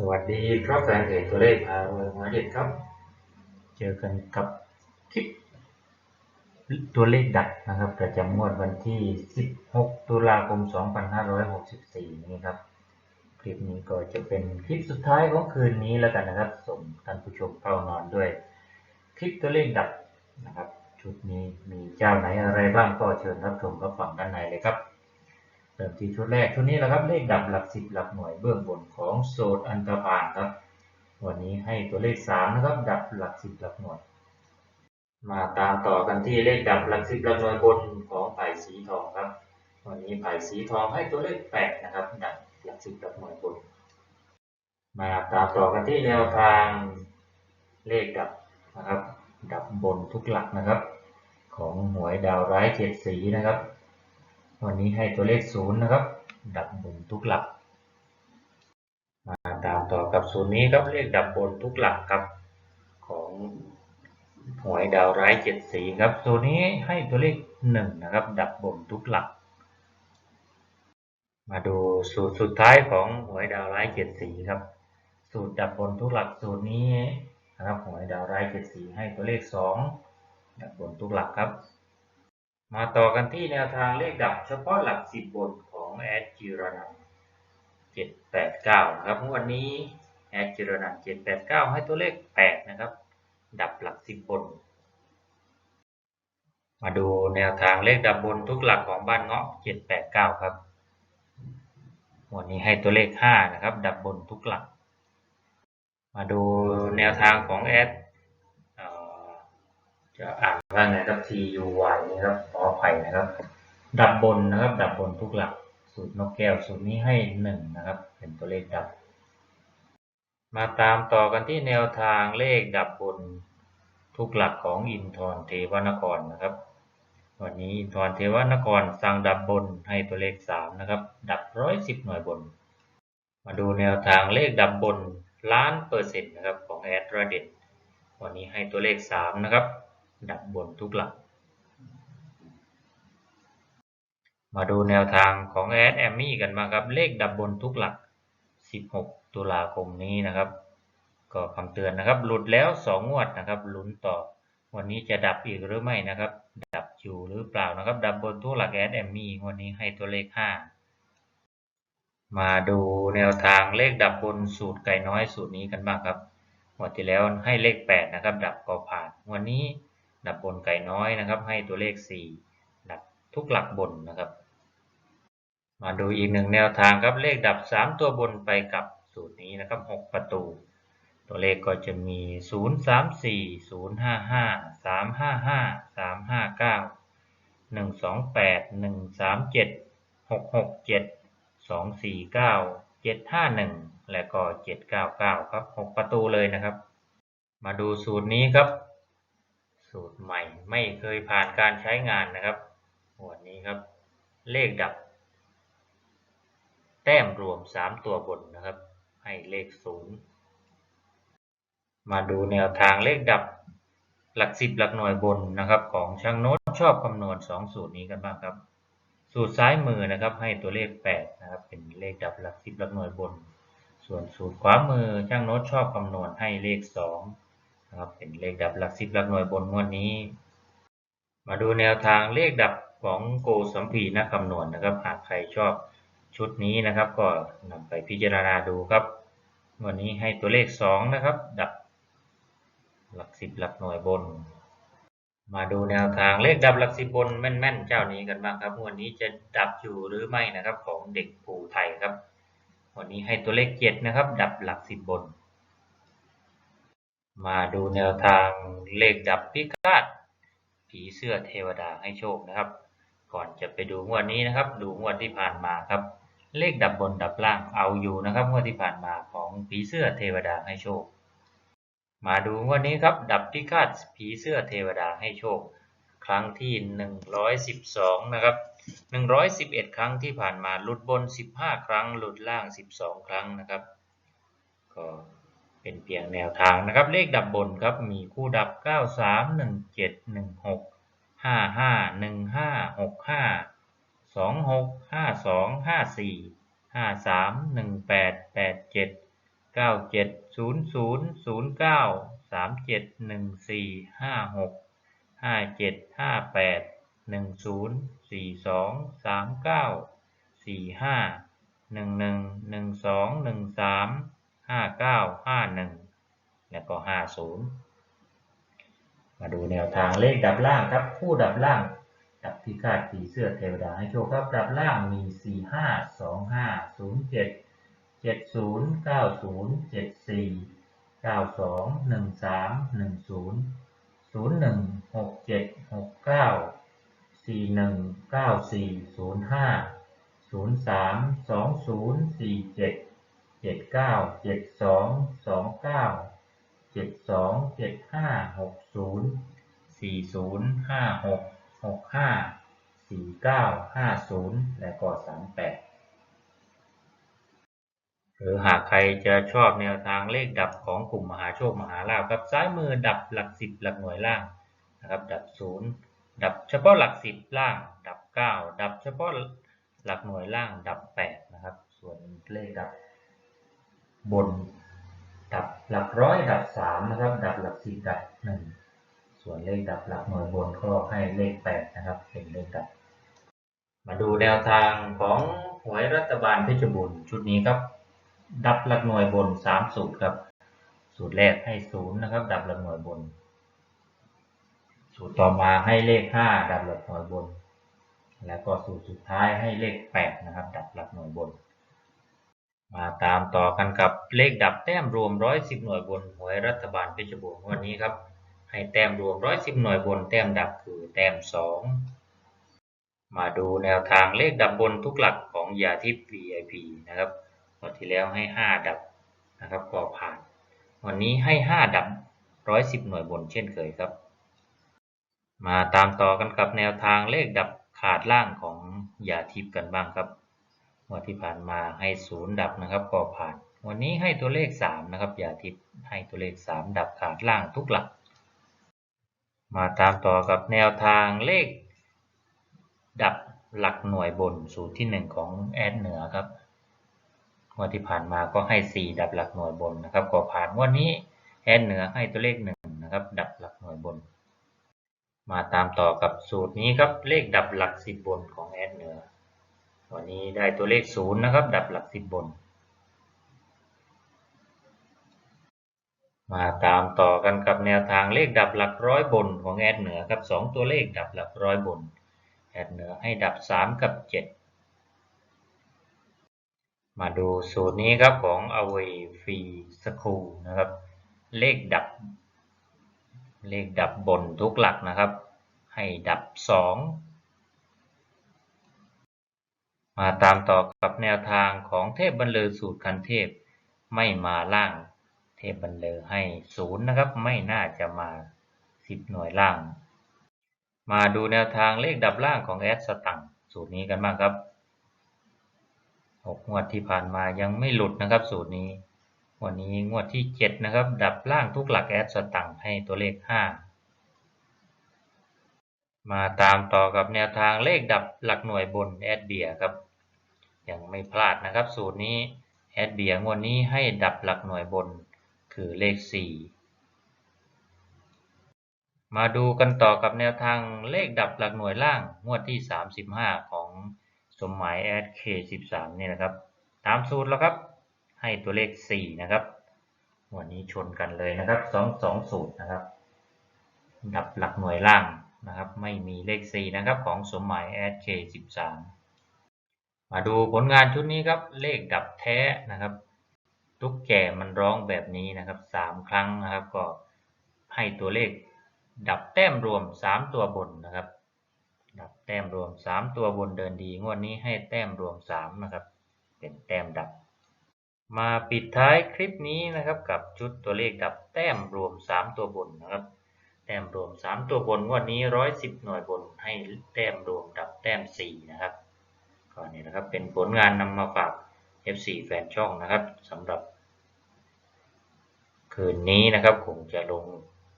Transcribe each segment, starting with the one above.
สวัสดีครับแฟนเพจตัวเลขพารวยหัวเด็ดครับ เจอกันกับคลิปตัวเลขดักนะครับประจำงวดวันที่ 16 ตุลาคม 2564 นี้ครับ คลิปนี้ก็จะเป็นคลิปสุดท้ายของคืนนี้แล้วกันนะครับ ส่งท่านผู้ชมเข้านอนด้วย คลิปตัวเลขดักนะครับ ชุดนี้มีเจ้าไหนอะไรบ้างก็เชิญรับชมรับฟังด้านในเลยครับ เริ่มที่ชุดแรกชุดนี้แหละครับเลขดับหลักสิบหลักหน่วยเบื้องบนของโซดอันตรพานครับ วันนี้ให้ตัวเลขสามนะครับดับหลักสิบหลักหน่วย มาตามต่อกันที่เลขดับหลักสิบหลักหน่วยบนของไผ่สีทองครับ วันนี้ไผ่สีทองให้ตัวเลขแปดนะครับดับหลักสิบหลักหน่วยบน มาตามต่อกันที่แนวทางเลขดับนะครับดับบนทุกหลักนะครับ ของหวยดาวร้ายเจ็ดสีนะครับ วันนี้ให้ตัวเลขศูนย์นะครับ ดับบนทุกหลักมาตามต่อกับศูนย์นี้ครับเลขดับบนทุกหลักครับของหวยดาวร้ายเจ็ดสีครับตัวนี้ให้ตัวเลขหนึ่งนะครับ ดับบนทุกหลัก มาดูสูตรสุดท้ายของหวยดาวร้ายเจ็ดสีครับ สูตรดับบนทุกหลักสูตรนี้นะครับหวยดาวร้ายเจ็ดสีให้ตัวเลขสองดับบนทุกหลักครับ มาต่อกันที่แนวทางเลขดับเฉพาะหลักสิบบนของแอดจิรนันเจ็ดแปดเก้าครับวดนี้แอดจิรนันเจ็ดแปดเก้าให้ตัวเลขแปดนะครับ ดับหลักสิบบน มาดูแนวทางเลขดับบนทุกหลักของบ้านเงาะเจ็ดแปดเก้าครับวดนี้ให้ตัวเลขห้านะครับ ดับบนทุกหลัก มาดูแนวทางของแอด จะอ่านว่าไงครับ T U Y นะครับขออภัยนะครับ ดับบนนะครับ ดับบนทุกหลัก สูตรนกแก้วสูตรนี้ให้หนึ่งนะครับ เป็นตัวเลขดับ มาตามต่อกันที่แนวทางเลขดับบนทุกหลักของอินทรเทวนครนะครับ วันนี้อินทรเทวนครสั่งดับบนให้ตัวเลขสามนะครับ ดับร้อยสิบหน่วยบน มาดูแนวทางเลขดับบนล้านเปอร์เซ็นต์นะครับของแอดระเด็ดวันนี้ให้ตัวเลขสามนะครับ ดับบนทุกหลัก มาดูแนวทางของแอดแอมมี่กันมางครับ เลขดับบนทุกหลัก 16 ตุลาคมนี้นะครับ ก็คำเตือนนะครับ หลุดแล้ว2งวดนะครับลุ้นต่อ วันนี้จะดับอีกหรือไม่นะครับ ดับอยู่หรือเปล่านะครับ ดับบนทุกหลักแอดแอมมี่วันนี้ให้ตัวเลข 5มาดูแนวทางเลขดับบนสูตรไก่น้อยสูตรนี้กันบ้างครับ งวันที่แล้วให้เลข 8 นะครับ ดับก็ผ่าน วันนี้ ดับบนไก่น้อยนะครับ ให้ตัวเลข4ดับทุกหลักบนนะครับ มาดูอีกหนึ่งแนวทางครับเลขดับ 3 ตัวบนไปกับสูตรนี้นะครับ 6 ประตู ตัวเลขก็จะมี 0 3 4 0 5 5 3 5 5 3 5 9 1 2 8 1 3 7 6 6 7 2 4 9 7 5 1 และก็ 799 ครับ 6 ประตูเลยนะครับ มาดูสูตรนี้ครับ สูตรใหม่ไม่เคยผ่านการใช้งานนะครับวันนี้ครับ เลขดับ แต้มรวม 3 ตัวบนนะครับ ให้เลข 0 มาดูแนวทางเลขดับหลัก 10 หลักหน่วยบนนะครับ ของช่างโน้ตชอบคำนวณ 2 สูตรนี้กันบ้างครับ สูตรซ้ายมือนะครับ ให้ตัวเลข 8 นะครับ เป็นเลขดับหลัก 10 หลักหน่วยบน ส่วนสูตรขวามือช่างโน้ตชอบคำนวณให้เลข 2 นะครับเป็นเลขดับหลักสิบหลักหน่วยบนงวดนี้ มาดูแนวทางเลขดับของโกสัมพีนักคำนวณนนะครับ หากใครชอบชุดนี้นะครับ ก็นำไปพิจารณาดูครับวันนี้ให้ตัวเลข 2 นะครับ ดับหลักสิบหลักหน่วยบน มาดูแนวทางเลขดับหลักสิบบนแม่นๆ เจ้านี้กันบ้างครับวันนี้จะดับอยู่หรือไม่นะครับของเด็กปู่ไทยครับ วันนี้ให้ตัวเลข 7 นะครับ ดับหลักสิบบน มาดูแนวทางเลขดับพิฆาตผีเสื้อเทวดาให้โชคนะครับ ก่อนจะไปดูงวดนี้นะครับ ดูงวดที่ผ่านมาครับ เลขดับบนดับล่างเอาอยู่นะครับงวดที่ผ่านมาของผีเสื้อเทวดาให้โชค มาดูงวดนี้ครับ ดับพิฆาตผีเสื้อเทวดาให้โชค ครั้งที่ 112 นะครับ 111 ครั้งที่ผ่านมาหลุดบน 15 ครั้ง หลุดล่าง 12 ครั้งนะครับก็ เป็นเพียงแนวทางนะครับ เลขดับบนครับ มีคู่ดับ 93 17 16 55 15 65 26 52 54 53 18 87 97 00 09 37 14 56 57 58 10 42 39 45 11 12 13 ห้าเก้าห้าหนึ่งแล้วก็ห้าศูนย์มาดูแนวทางเลขดับล่างครับคู่ดับล่าง ดับพิฆาตผีเสื้อเทวดาให้โชคครับดับล่างมีสี่ห้าสองห้าศูนย์เจ็ดเจ็ดศูนย์เก้าศูนย์เจ็ดสี่เก้าสองหนึ่งสามหนึ่งศูนย์ศูนย์หนึ่งหกเจ็ดหกเก้าสี่หนึ่งเก้าสี่ศูนย์ห้าศูนย์สามสองศูนย์สี่เจ็ด จ็ดเก้าเจ็ดสองสองเก้าเจ็ดสองเจ็ดห้าหกศูนย์สี่ศูนย์ห้าหกหกห้าสี่เก้าห้าศูนย์และก็สามแปดหรือหากใครจะชอบแนวทางเลขดับของกลุ่มมหาโชคมหาลาภครับซ้ายมือดับหลักสิบหลักหน่วยล่างนะครับ ดับศูนย์ดับเฉพาะหลักสิบล่าง ดับเก้าดับเฉพาะหลักหน่วยล่างดับแปดนะครับ ส่วนเลขดับ บน ดับหลักร้อยดับสามนะครับ ดับหลักสิบดับหนึ่งส่วนเลขดับหลักหน่วยบนก็ให้เลขแปดนะครับ เป็นเลขดับ มาดูแนวทางของหวยรัฐบาลเพชรบูรณ์ชุดนี้ครับ ดับหลักหน่วยบนสามสูตรครับ สูตรแรกให้ศูนย์นะครับ ดับหลักหน่วยบน สูตรต่อมาให้เลขห้าดับหลักหน่วยบน แล้วก็สูตรสุดท้ายให้เลขแปดนะครับ ดับหลักหน่วยบน มาตามต่อกันกับเลขดับแต้มรวมร้อยสิบหน่วยบนหวยรัฐบาลเพชรบูรณ์วันนี้ครับ ให้แต้มรวมร้อยสิบหน่วยบนแต้มดับคือแต้มสองมาดูแนวทางเลขดับบนทุกหลักของยาทิพย์ VIP นะครับวันที่แล้วให้ 5 ดับนะครับก็ผ่าน วันนี้ให้ 5 ดับ 110 หน่วยบนเช่นเคยครับ มาตามต่อกันกับแนวทางเลขดับขาดล่างของยาทิพย์กันบ้างครับ วันที่ผ่านมาให้0ดับนะครับก็ผ่าน วันนี้ให้ตัวเลข 3 นะครับ อย่าทิพย์ให้ตัวเลข 3 ดับขาดล่างทุกหลัก มาตามต่อกับแนวทางเลข ดับหลักหน่วยบนสูตรที่ 1 ของแอดเหนือครับงวดที่ผ่านมาก็ให้ 4 ดับหลักหน่วยบนนะครับก็ผ่านวันนี้แอดเหนือให้ตัวเลข1นะครับดับหลักหน่วยบน มาตามต่อกับสูตรนี้ครับเลขดับหลัก 10 บนของแอดเหนือ วันนี้ได้ตัวเลข0นย์นะครับ ดับหลัก10บน มาตามต่อกันกับแนวทางเลขดับหลักร้อยบนของแอดเหนือครับ2ตัวเลขดับหลักร้อยบน แอดเหนือให้ดับ3กับ7มาดูสูตรนี้ครับของ Away Free School นะครับ เลขดับ เลขดับบนทุกหลักนะครับ ให้ดับ 2 มาตามต่อกับแนวทางของเทพบรรลือสูตรคันเทพไม่มาล่างเทพบรรลือให้0นย์นะครับ ไม่น่าจะมา10หน่วยล่าง มาดูแนวทางเลขดับล่างของแอดสตังสูตรนี้กันบ้างครับหกงวดที่ผ่านมายังไม่หลุดนะครับ สูตรนี้วันนี้งวดที่7นะครับ ดับล่างทุกหลักแอดสตังให้ตัวเลข5มาตามต่อกับแนวทางเลขดับหลักหน่วยบนแอดเบียครับ ยังไม่พลาดนะครับ สูตรนี้แอดเบียงวดนี้ให้ดับหลักหน่วยบนคือเลข 4 มาดูกันต่อกับแนวทางเลขดับหลักหน่วยล่างงวดที่ 35 ของสมหมายแอด K13 นี่นะครับ ตามสูตรแล้วครับ ให้ตัวเลข 4 นะครับวันนี้ชนกันเลยนะครับ2 2สูตรนะครับ ดับหลักหน่วยล่างนะครับ ไม่มีเลข 4 นะครับของสมหมายแอด K13 มาดูผลงานชุดนี้ครับ เลขดับแท้นะครับ ตุ๊กแก่มันร้องแบบนี้นะครับ3ครั้งนะครับ ก็ให้ตัวเลข ดับแต้มรวม3ตัวบนนะครับ ดับแต้มรวม3ตัวบนเดินดีงวดนี้ให้แต้มรวม3นะครับ เป็นแต้มดับ มาปิดท้ายคลิปนี้นะครับกับชุดตัวเลขดับแต้มรวม3ตัวบนนะครับ แต้มรวม3ตัวบนงวดนี้110หน่วยบนให้แต้มรวมดับแต้ม4นะครับ ก็นี่นะครับเป็นผลงานนำมาฝาก F4 แฟนช่องนะครับสำหรับคืนนี้นะครับคงจะลง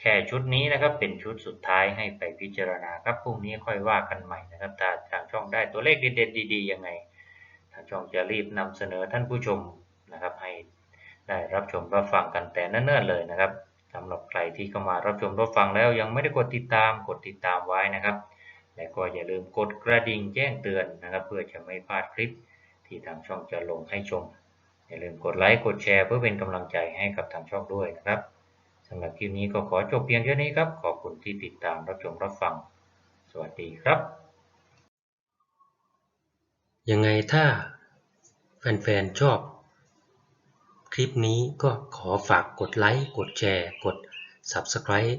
แค่ชุดนี้นะครับเป็นชุดสุดท้ายให้ไปพิจารณาครับพรุ่งนี้ค่อยว่ากันใหม่นะครับถ้าทางช่องได้ตัวเลขเด็ดๆดีๆยังไงทางช่องจะรีบนำเสนอท่านผู้ชมนะครับให้ได้รับชมรับฟังกันแต่เนิ่นๆเลยนะครับสำหรับใครที่เข้ามารับชมรับฟังแล้วยังไม่ได้กดติดตามกดติดตามไว้นะครับ และก็อย่าลืมกดกระดิ่งแจ้งเตือนนะครับ เพื่อจะไม่พลาดคลิปที่ทางช่องจะลงให้ชม อย่าลืมกดไลค์กดแชร์เพื่อเป็นกำลังใจให้กับทางช่องด้วยนะครับสำหรับคลิปนี้ก็ขอจบเพียงแค่านี้ครับ ขอบคุณที่ติดตามรับชมรับฟัง สวัสดีครับ ยังไงถ้าแฟนๆชอบ คลิปนี้ก็ขอฝากกดไลค์กดแชร์ กด Subscribe